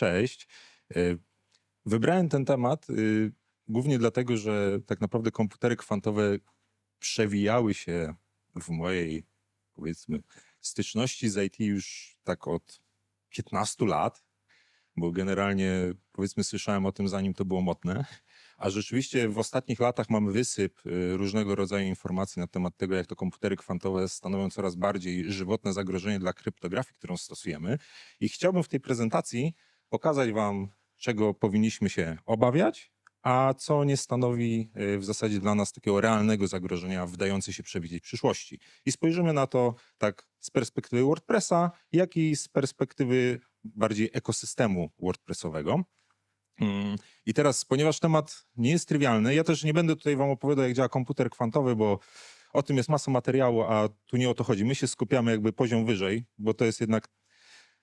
Cześć. Y, Wybrałem ten temat y, głównie dlatego, że tak naprawdę komputery kwantowe przewijały się w mojej, powiedzmy, styczności z IT już tak od 15 lat, bo generalnie, powiedzmy, słyszałem o tym zanim to było modne. A rzeczywiście w ostatnich latach mamy wysyp y, różnego rodzaju informacji na temat tego, jak to komputery kwantowe stanowią coraz bardziej żywotne zagrożenie dla kryptografii, którą stosujemy. I chciałbym w tej prezentacji pokazać Wam, czego powinniśmy się obawiać, a co nie stanowi y, w zasadzie dla nas takiego realnego zagrożenia wdające się przewidzieć przyszłości. I spojrzymy na to tak z perspektywy WordPressa, jak i z perspektywy bardziej ekosystemu WordPressowego. Mm, I teraz, ponieważ temat nie jest trywialny, ja też nie będę tutaj wam opowiadał, jak działa komputer kwantowy, bo o tym jest masa materiału, a tu nie o to chodzi. My się skupiamy jakby poziom wyżej, bo to jest jednak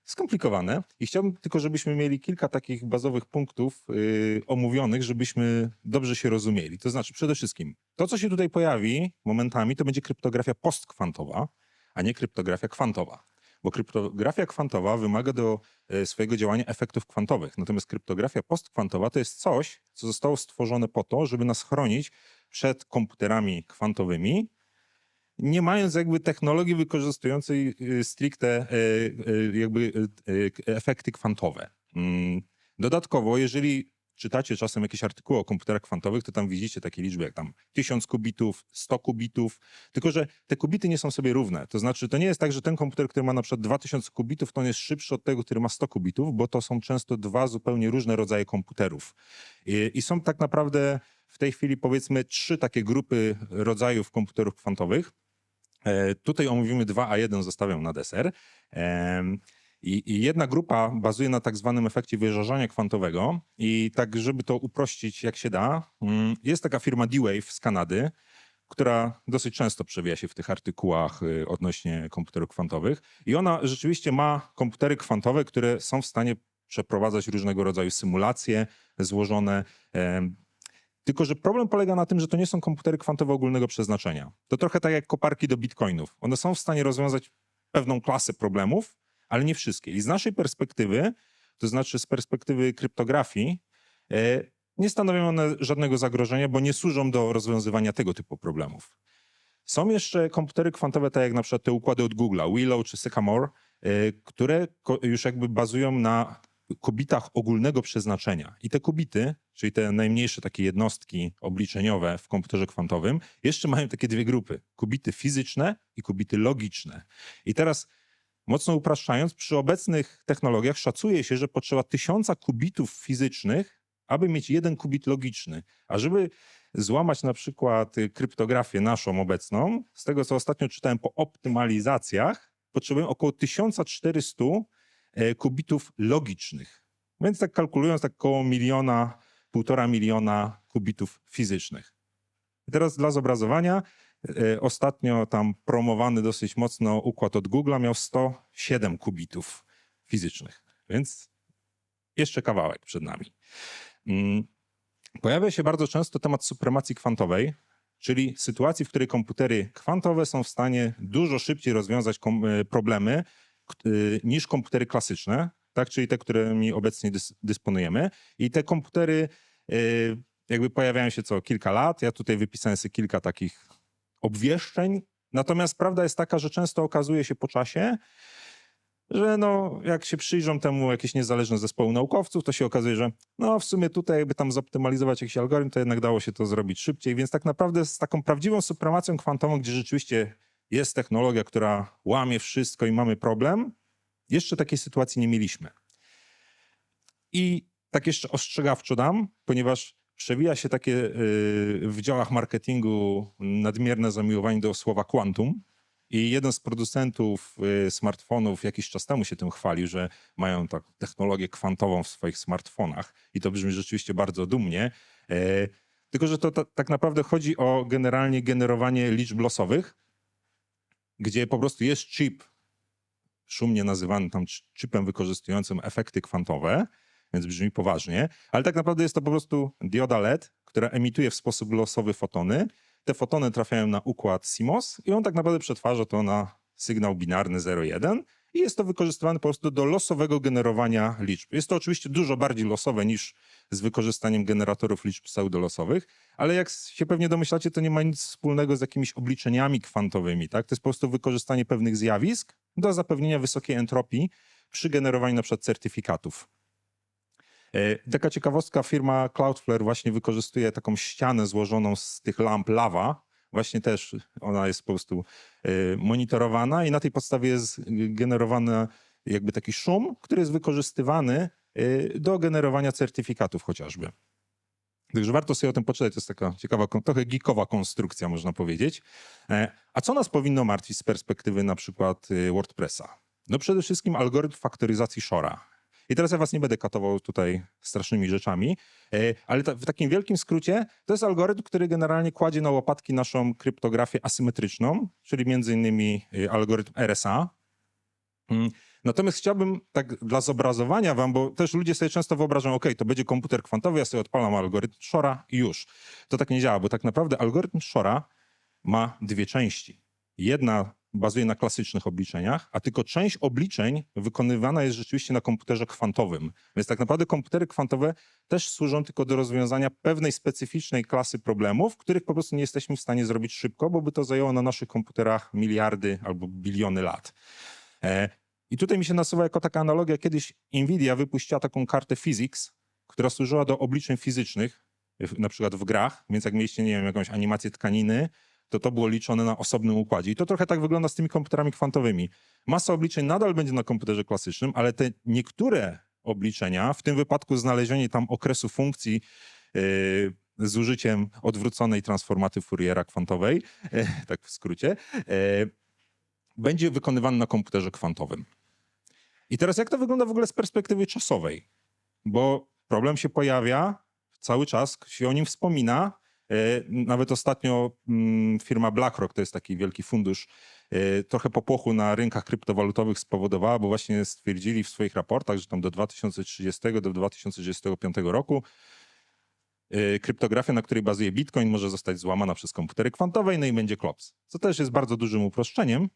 skomplikowane. I chciałbym tylko, żebyśmy mieli kilka takich bazowych punktów yy, omówionych, żebyśmy dobrze się rozumieli. To znaczy, przede wszystkim, to, co się tutaj pojawi momentami, to będzie kryptografia postkwantowa, a nie kryptografia kwantowa. Bo kryptografia kwantowa wymaga do e, swojego działania efektów kwantowych. Natomiast kryptografia postkwantowa to jest coś, co zostało stworzone po to, żeby nas chronić przed komputerami kwantowymi, nie mając jakby technologii wykorzystującej y, stricte y, y, jakby efekty kwantowe. Mm, dodatkowo, jeżeli czytacie czasem jakieś artykuły o komputerach kwantowych, to tam widzicie takie liczby jak tam 1000 kubitów, 100 kubitów, tylko że te kubity nie są sobie równe. To znaczy, to nie jest tak, że ten komputer, który ma na przykład 2000 kubitów, to on jest szybszy od tego, który ma 100 kubitów, bo to są często dwa zupełnie różne rodzaje komputerów. I, i są tak naprawdę w tej chwili powiedzmy trzy takie grupy rodzajów komputerów kwantowych. E, tutaj omówimy dwa, a jeden zostawiam na deser. I, jedna grupa bazuje na tak zwanym efekcie wyrażania kwantowego i tak, żeby to uprościć jak się da, mm, jest taka firma D-Wave z Kanady, która dosyć często przewija się w tych artykułach y, odnośnie komputerów kwantowych i ona rzeczywiście ma komputery kwantowe, które są w stanie przeprowadzać różnego rodzaju symulacje złożone. Tylko, że problem polega na tym, że to nie są komputery kwantowe ogólnego przeznaczenia. To trochę tak jak koparki do bitcoinów. One są w stanie rozwiązać pewną klasę problemów, ale nie wszystkie. I z naszej perspektywy, to znaczy z perspektywy kryptografii, e, nie stanowią one żadnego zagrożenia, bo nie służą do rozwiązywania tego typu problemów. Są jeszcze komputery kwantowe, tak jak na przykład te układy od Google'a, Willow czy Sycamore, e, które już jakby bazują na kubitach ogólnego przeznaczenia. I te kubity, czyli te najmniejsze takie jednostki obliczeniowe w komputerze kwantowym, jeszcze mają takie dwie grupy: kubity fizyczne i kubity logiczne. I teraz Mocno upraszczając, przy obecnych technologiach szacuje się, że potrzeba tysiąca kubitów fizycznych, aby mieć jeden kubit logiczny. A żeby złamać na przykład kryptografię naszą obecną, z tego co ostatnio czytałem po optymalizacjach, potrzebujemy około 1400 e, kubitów logicznych. Więc tak kalkulując, tak około miliona, półtora miliona kubitów fizycznych. I teraz dla zobrazowania E, ostatnio tam promowany dosyć mocno układ od Google'a miał 107 kubitów fizycznych, więc jeszcze kawałek przed nami. Mm, pojawia się bardzo często temat supremacji kwantowej, czyli sytuacji, w której komputery kwantowe są w stanie dużo szybciej rozwiązać e, problemy e, niż komputery klasyczne, tak, czyli te, którymi obecnie dys dysponujemy. I te komputery jakby pojawiają się co kilka lat. Ja tutaj wypisałem sobie kilka takich obwieszczeń. Natomiast prawda jest taka, że często okazuje się po czasie, że no, jak się przyjrzą temu jakieś niezależne zespoły naukowców, to się okazuje, że no w sumie tutaj jakby tam zoptymalizować jakiś algorytm, to jednak dało się to zrobić szybciej. Więc tak naprawdę z taką prawdziwą supremacją kwantową, gdzie rzeczywiście jest technologia, która łamie wszystko i mamy problem, jeszcze takiej sytuacji nie mieliśmy. I tak jeszcze ostrzegawczo dam, ponieważ przewija się takie y, w działach marketingu nadmierne zamiłowanie do słowa quantum. I jeden z producentów y, smartfonów jakiś czas temu się tym chwalił, że mają tak technologię kwantową w swoich smartfonach. I to brzmi rzeczywiście bardzo dumnie. E, tylko, że to tak naprawdę chodzi o generalnie generowanie liczb losowych, gdzie po prostu jest chip, szumnie nazywany tam chipem wykorzystującym efekty kwantowe, więc brzmi poważnie, ale tak naprawdę jest to po prostu dioda LED, która emituje w sposób losowy fotony. Te fotony trafiają na układ CMOS i on tak naprawdę przetwarza to na sygnał binarny 0,1 i jest to wykorzystywane po prostu do losowego generowania liczb. Jest to oczywiście dużo bardziej losowe niż z wykorzystaniem generatorów liczb pseudolosowych, ale jak się pewnie domyślacie, to nie ma nic wspólnego z jakimiś obliczeniami kwantowymi. Tak? To jest po prostu wykorzystanie pewnych zjawisk do zapewnienia wysokiej entropii przy generowaniu na przykład certyfikatów. E, Taka ciekawostka, firma Cloudflare właśnie wykorzystuje taką ścianę złożoną z tych lamp lawa. Właśnie też ona jest po prostu e, monitorowana i na tej podstawie jest generowany jakby taki szum, który jest wykorzystywany e, do generowania certyfikatów chociażby. Także warto sobie o tym poczytać. To jest taka ciekawa, trochę geekowa konstrukcja, można powiedzieć. E, A co nas powinno martwić z perspektywy na przykład y, WordPressa? No przede wszystkim algorytm faktoryzacji Shora. I teraz ja was nie będę katował tutaj strasznymi rzeczami, e, ale w takim wielkim skrócie to jest algorytm, który generalnie kładzie na łopatki naszą kryptografię asymetryczną, czyli między innymi y, algorytm RSA. Mm, Natomiast chciałbym tak dla zobrazowania wam, bo też ludzie sobie często wyobrażają, ok, to będzie komputer kwantowy, ja sobie odpalam algorytm Shora i już. To tak nie działa, bo tak naprawdę algorytm Shora ma dwie części. Jedna bazuje na klasycznych obliczeniach, a tylko część obliczeń wykonywana jest rzeczywiście na komputerze kwantowym. Więc tak naprawdę komputery kwantowe też służą tylko do rozwiązania pewnej specyficznej klasy problemów, których po prostu nie jesteśmy w stanie zrobić szybko, bo by to zajęło na naszych komputerach miliardy albo biliony lat. E, I tutaj mi się nasuwa jako taka analogia, kiedyś Nvidia wypuściła taką kartę Physics, która służyła do obliczeń fizycznych, na przykład w grach, więc jak mieliście, nie wiem, jakąś animację tkaniny, to to było liczone na osobnym układzie. I to trochę tak wygląda z tymi komputerami kwantowymi. Masa obliczeń nadal będzie na komputerze klasycznym, ale te niektóre obliczenia, w tym wypadku znalezienie tam okresu funkcji yy, z użyciem odwróconej transformaty Fouriera kwantowej, e, tak w skrócie, e, będzie wykonywany na komputerze kwantowym. I teraz jak to wygląda w ogóle z perspektywy czasowej? Bo problem się pojawia, cały czas się o nim wspomina. E, Nawet ostatnio mm, firma BlackRock, to jest taki wielki fundusz, e, trochę popłochu na rynkach kryptowalutowych spowodowała, bo właśnie stwierdzili w swoich raportach, że tam do 2030 do 2035 roku e, kryptografia, na której bazuje Bitcoin, może zostać złamana przez komputery kwantowe, no i będzie klops. Co też jest bardzo dużym uproszczeniem,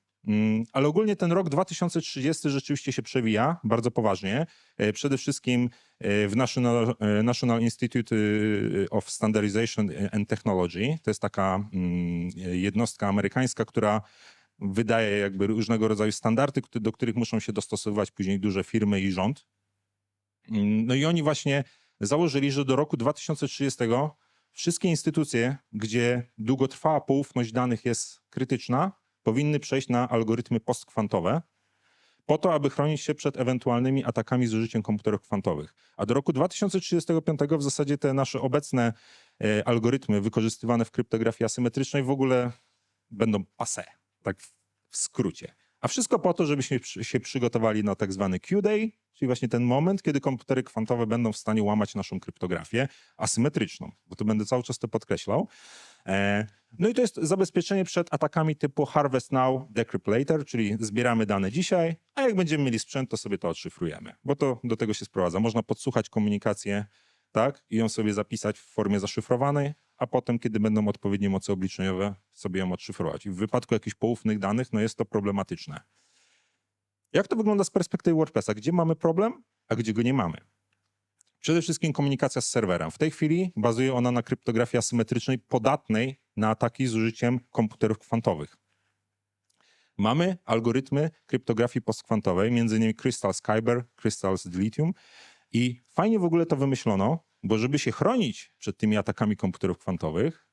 Ale ogólnie ten rok 2030 rzeczywiście się przewija bardzo poważnie. E, Przede wszystkim e, w National, e, National Institute of Standardization and Technology. To jest taka mm, jednostka amerykańska, która wydaje jakby różnego rodzaju standardy, do których muszą się dostosowywać później duże firmy i rząd. Mm, No i oni właśnie założyli, że do roku 2030 wszystkie instytucje, gdzie długotrwała poufność danych jest krytyczna, powinny przejść na algorytmy postkwantowe, po to, aby chronić się przed ewentualnymi atakami z użyciem komputerów kwantowych. A do roku 2035 w zasadzie te nasze obecne e, algorytmy wykorzystywane w kryptografii asymetrycznej w ogóle będą passé, tak w, skrócie. A wszystko po to, żebyśmy się przygotowali na tak zwany Q-Day, czyli właśnie ten moment, kiedy komputery kwantowe będą w stanie łamać naszą kryptografię asymetryczną, bo to będę cały czas to podkreślał. E, No i to jest zabezpieczenie przed atakami typu Harvest Now, Decrypt Later, czyli zbieramy dane dzisiaj, a jak będziemy mieli sprzęt, to sobie to odszyfrujemy, bo to do tego się sprowadza. Można podsłuchać komunikację, tak, i ją sobie zapisać w formie zaszyfrowanej, a potem, kiedy będą odpowiednie moce obliczeniowe, sobie ją odszyfrować. I w wypadku jakichś poufnych danych, no jest to problematyczne. Jak to wygląda z perspektywy WordPressa? Gdzie mamy problem, a gdzie go nie mamy? Przede wszystkim komunikacja z serwerem. W tej chwili bazuje ona na kryptografii asymetrycznej podatnej na ataki z użyciem komputerów kwantowych. Mamy algorytmy kryptografii postkwantowej, innymi Crystal Kyber, Crystal Dilithium i fajnie w ogóle to wymyślono, bo żeby się chronić przed tymi atakami komputerów kwantowych,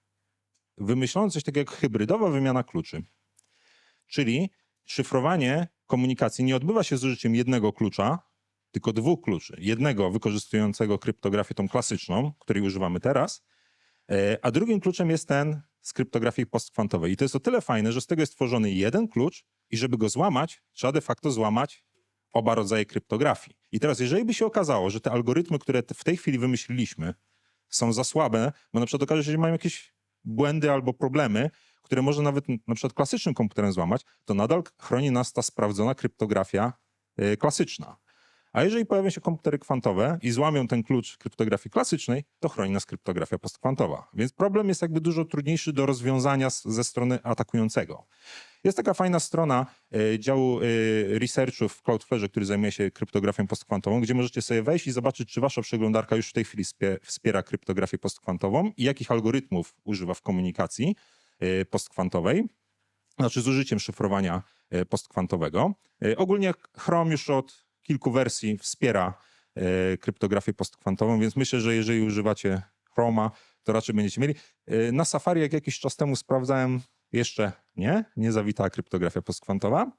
wymyślono coś takiego jak hybrydowa wymiana kluczy. Czyli szyfrowanie komunikacji nie odbywa się z użyciem jednego klucza, tylko dwóch kluczy. Jednego wykorzystującego kryptografię tą klasyczną, której używamy teraz, e, a drugim kluczem jest ten z kryptografii postkwantowej. I to jest o tyle fajne, że z tego jest tworzony jeden klucz i żeby go złamać, trzeba de facto złamać oba rodzaje kryptografii. I teraz, jeżeli by się okazało, że te algorytmy, które w tej chwili wymyśliliśmy, są za słabe, bo na przykład okaże się, że mają jakieś błędy albo problemy, które może nawet na przykład klasycznym komputerem złamać, to nadal chroni nas ta sprawdzona kryptografia y, klasyczna. A jeżeli pojawią się komputery kwantowe i złamią ten klucz kryptografii klasycznej, to chroni nas kryptografia postkwantowa. Więc problem jest jakby dużo trudniejszy do rozwiązania ze strony atakującego. Jest taka fajna strona e, działu e, researchu w Cloudflare, który zajmuje się kryptografią postkwantową, gdzie możecie sobie wejść i zobaczyć, czy wasza przeglądarka już w tej chwili spie- wspiera kryptografię postkwantową i jakich algorytmów używa w komunikacji e, postkwantowej, znaczy z użyciem szyfrowania postkwantowego. Ogólnie Chrome już od kilku wersji wspiera e, kryptografię postkwantową, więc myślę, że jeżeli używacie Chroma, to raczej będziecie mieli. E, Na Safari, jak jakiś czas temu sprawdzałem, jeszcze nie, nie zawitała kryptografia postkwantowa.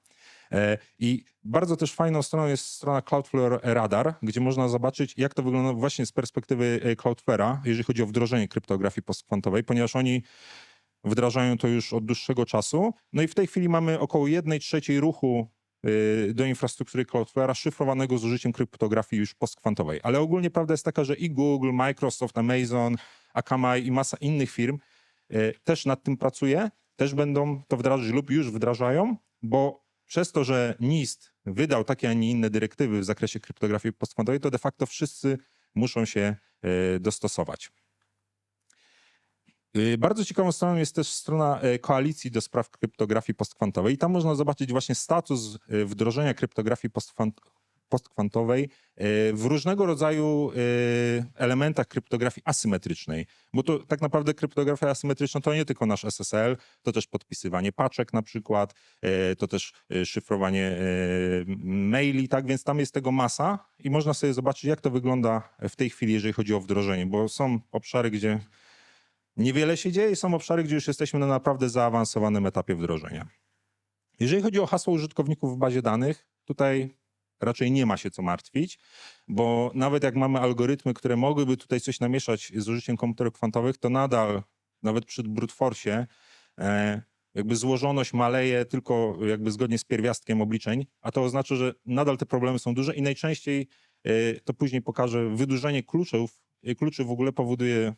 E, I bardzo też fajną stroną jest strona Cloudflare Radar, gdzie można zobaczyć, jak to wygląda właśnie z perspektywy Cloudflare'a, jeżeli chodzi o wdrożenie kryptografii postkwantowej, ponieważ oni wdrażają to już od dłuższego czasu. No i w tej chwili mamy około 1 trzeciej ruchu do infrastruktury Cloudflare'a szyfrowanego z użyciem kryptografii już postkwantowej. Ale ogólnie prawda jest taka, że i Google, Microsoft, Amazon, Akamai i masa innych firm y, też nad tym pracuje, też będą to wdrażać lub już wdrażają, bo przez to, że NIST wydał takie, a nie inne dyrektywy w zakresie kryptografii postkwantowej, to de facto wszyscy muszą się y, dostosować. Y, Bardzo ciekawą stroną jest też strona e, Koalicji do Spraw Kryptografii Postkwantowej. I tam można zobaczyć właśnie status e, wdrożenia kryptografii postkwan- postkwantowej e, w różnego rodzaju elementach kryptografii asymetrycznej. Bo to tak naprawdę kryptografia asymetryczna to nie tylko nasz SSL, to też podpisywanie paczek na przykład, to też szyfrowanie maili, tak? Więc tam jest tego masa i można sobie zobaczyć, jak to wygląda w tej chwili, jeżeli chodzi o wdrożenie, bo są obszary, gdzie Niewiele się dzieje, są obszary, gdzie już jesteśmy na naprawdę zaawansowanym etapie wdrożenia. Jeżeli chodzi o hasło użytkowników w bazie danych, tutaj raczej nie ma się co martwić, bo nawet jak mamy algorytmy, które mogłyby tutaj coś namieszać z użyciem komputerów kwantowych, to nadal, nawet przy brute force, e, jakby złożoność maleje tylko jakby zgodnie z pierwiastkiem obliczeń, a to oznacza, że nadal te problemy są duże i najczęściej e, to później pokaże wydłużenie kluczów. e, Kluczy w ogóle powoduje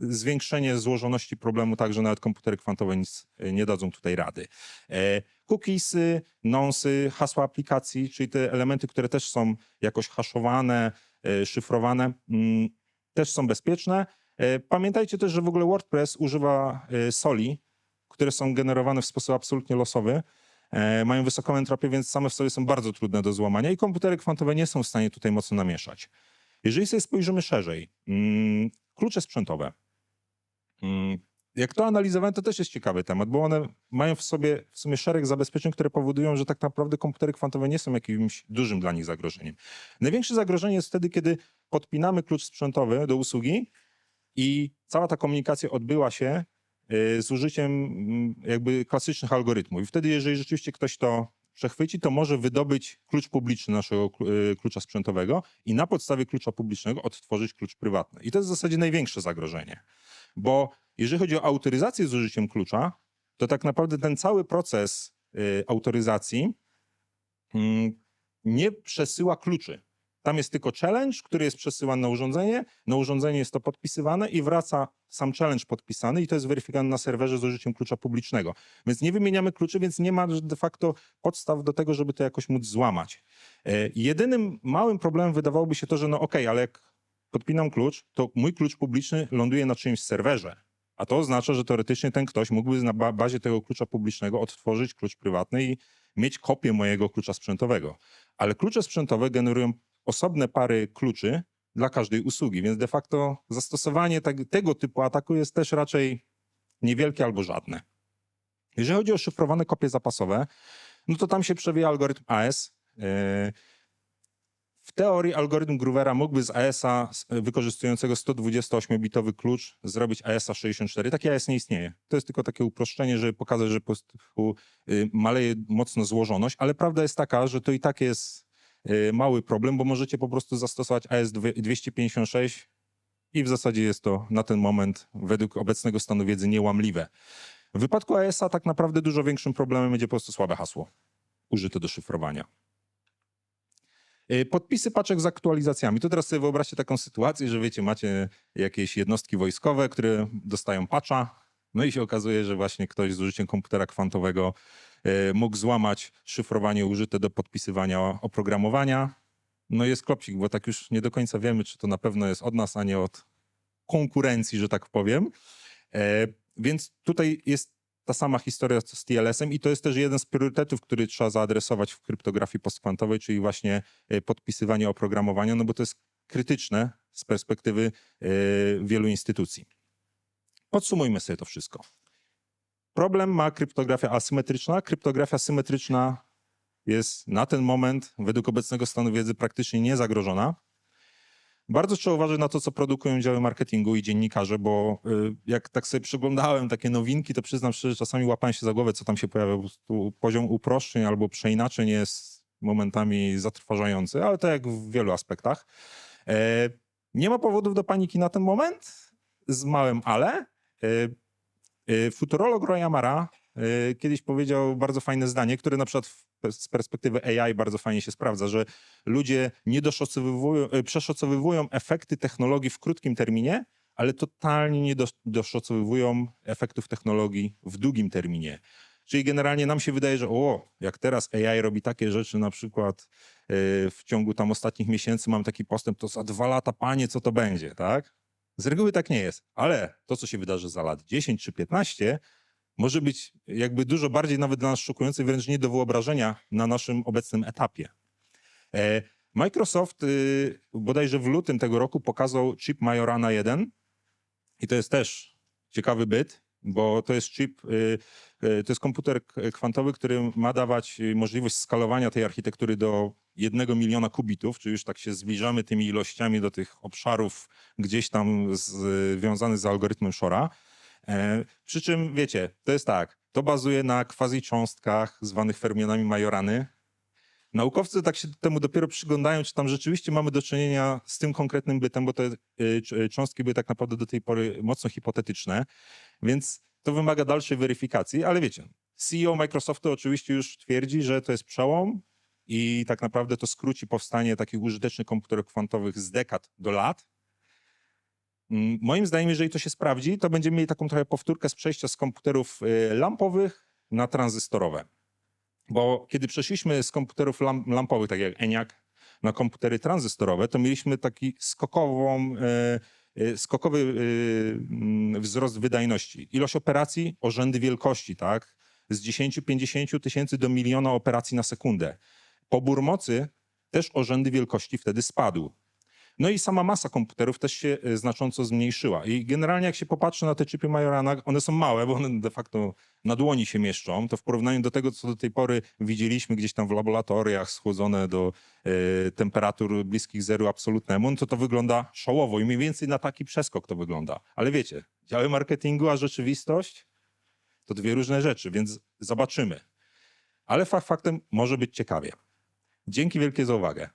zwiększenie złożoności problemu, tak że nawet komputery kwantowe nic e, nie dadzą tutaj rady. E, Cookiesy, nonsy, hasła aplikacji, czyli te elementy, które też są jakoś haszowane, e, szyfrowane, mm, też są bezpieczne. Pamiętajcie też, że w ogóle WordPress używa soli, które są generowane w sposób absolutnie losowy. Mają wysoką entropię, więc same w sobie są bardzo trudne do złamania i komputery kwantowe nie są w stanie tutaj mocno namieszać. Jeżeli sobie spojrzymy szerzej, mm, klucze sprzętowe. Jak to analizowałem, to też jest ciekawy temat, bo one mają w sobie w sumie szereg zabezpieczeń, które powodują, że tak naprawdę komputery kwantowe nie są jakimś dużym dla nich zagrożeniem. Największe zagrożenie jest wtedy, kiedy podpinamy klucz sprzętowy do usługi i cała ta komunikacja odbyła się y, z użyciem mm, jakby klasycznych algorytmów. I wtedy, jeżeli rzeczywiście ktoś to przechwyci, to może wydobyć klucz publiczny naszego y, klucza sprzętowego i na podstawie klucza publicznego odtworzyć klucz prywatny. I to jest w zasadzie największe zagrożenie. Bo jeżeli chodzi o autoryzację z użyciem klucza, to tak naprawdę ten cały proces y, autoryzacji mm, nie przesyła kluczy. Tam jest tylko challenge, który jest przesyłany na urządzenie, na urządzenie jest to podpisywane i wraca sam challenge podpisany i to jest weryfikowane na serwerze z użyciem klucza publicznego. Więc nie wymieniamy kluczy, więc nie ma de facto podstaw do tego, żeby to jakoś móc złamać. E, Jedynym małym problemem wydawałoby się to, że no okej, ale jak podpinam klucz, to mój klucz publiczny ląduje na czyimś serwerze. A to oznacza, że teoretycznie ten ktoś mógłby na ba- bazie tego klucza publicznego odtworzyć klucz prywatny i mieć kopię mojego klucza sprzętowego. Ale klucze sprzętowe generują osobne pary kluczy dla każdej usługi, więc de facto zastosowanie tego typu ataku jest też raczej niewielkie albo żadne. Jeżeli chodzi o szyfrowane kopie zapasowe, no to tam się przewija algorytm AES. Yy, w teorii algorytm Groovera mógłby z AES-a s- wykorzystującego 128-bitowy klucz zrobić AES-a 64. Taki AES nie istnieje. To jest tylko takie uproszczenie, żeby pokazać, że po prostu y, maleje mocno złożoność, ale prawda jest taka, że to i tak jest y, mały problem, bo możecie po prostu zastosować AES 256 i w zasadzie jest to na ten moment według obecnego stanu wiedzy niełamliwe. W wypadku AES-a tak naprawdę dużo większym problemem będzie po prostu słabe hasło użyte do szyfrowania. Y, Podpisy paczek z aktualizacjami. To teraz sobie wyobraźcie taką sytuację, że wiecie, macie jakieś jednostki wojskowe, które dostają patcha, no i się okazuje, że właśnie ktoś z użyciem komputera kwantowego y, mógł złamać szyfrowanie użyte do podpisywania oprogramowania. No jest klopsik, bo tak już nie do końca wiemy, czy to na pewno jest od nas, a nie od konkurencji, że tak powiem. E, Więc tutaj jest ta sama historia co z TLS-em i to jest też jeden z priorytetów, który trzeba zaadresować w kryptografii postkwantowej, czyli właśnie e, podpisywanie oprogramowania, no bo to jest krytyczne z perspektywy e, wielu instytucji. Podsumujmy sobie to wszystko. Problem ma kryptografia asymetryczna. Kryptografia symetryczna jest na ten moment, według obecnego stanu wiedzy, praktycznie niezagrożona. Bardzo trzeba uważać na to, co produkują działy marketingu i dziennikarze, bo y, jak tak sobie przeglądałem takie nowinki, to przyznam szczerze, czasami łapałem się za głowę, co tam się pojawia. Po poziom uproszczeń albo przeinaczeń jest momentami zatrważający, ale to jak w wielu aspektach. E, nie ma powodów do paniki na ten moment, z małym ale. E, e, futurolog Roy Amara kiedyś powiedział bardzo fajne zdanie, które na przykład z perspektywy AI bardzo fajnie się sprawdza, że ludzie nie e, przeszacowywują efekty technologii w krótkim terminie, ale totalnie nie dos- doszacowywują efektów technologii w długim terminie. Czyli generalnie nam się wydaje, że o, jak teraz AI robi takie rzeczy, na przykład e, w ciągu tam ostatnich miesięcy mam taki postęp, to za dwa lata, panie, co to będzie, tak? Z reguły tak nie jest, ale to, co się wydarzy za lat 10 czy 15, może być jakby dużo bardziej nawet dla nas szokujące, wręcz nie do wyobrażenia na naszym obecnym etapie. E, Microsoft y, bodajże w lutym tego roku pokazał chip Majorana 1 i to jest też ciekawy byt, bo to jest chip, y, y, to jest komputer kwantowy, który ma dawać możliwość skalowania tej architektury do jednego miliona kubitów, czyli już tak się zbliżamy tymi ilościami do tych obszarów gdzieś tam związanych z algorytmem Shora. E, przy czym, wiecie, to jest tak, to bazuje na quasi-cząstkach zwanych fermionami Majorany. Naukowcy tak się temu dopiero przyglądają, czy tam rzeczywiście mamy do czynienia z tym konkretnym bytem, bo te y, c- cząstki były tak naprawdę do tej pory mocno hipotetyczne, więc to wymaga dalszej weryfikacji, ale wiecie, CEO Microsoftu oczywiście już twierdzi, że to jest przełom i tak naprawdę to skróci powstanie takich użytecznych komputerów kwantowych z dekad do lat. Mm, Moim zdaniem, jeżeli to się sprawdzi, to będziemy mieli taką trochę powtórkę z przejścia z komputerów y, lampowych na tranzystorowe. Bo kiedy przeszliśmy z komputerów lam, lampowych, tak jak ENIAC, na komputery tranzystorowe, to mieliśmy taki skokową, e, e, skokowy mm, wzrost wydajności. Ilość operacji o rzędy wielkości, tak? Z 10-50 tysięcy do miliona operacji na sekundę. Pobór mocy też o rzędy wielkości wtedy spadł. No i sama masa komputerów też się e, znacząco zmniejszyła. I generalnie jak się popatrzy na te chipy Majorana, one są małe, bo one de facto na dłoni się mieszczą. To w porównaniu do tego, co do tej pory widzieliśmy gdzieś tam w laboratoriach schłodzone do e, temperatur bliskich zeru absolutnemu, no to to wygląda szołowo i mniej więcej na taki przeskok to wygląda. Ale wiecie, działy marketingu, a rzeczywistość to dwie różne rzeczy, więc zobaczymy. Ale fakt faktem może być ciekawie. Dzięki wielkie za uwagę.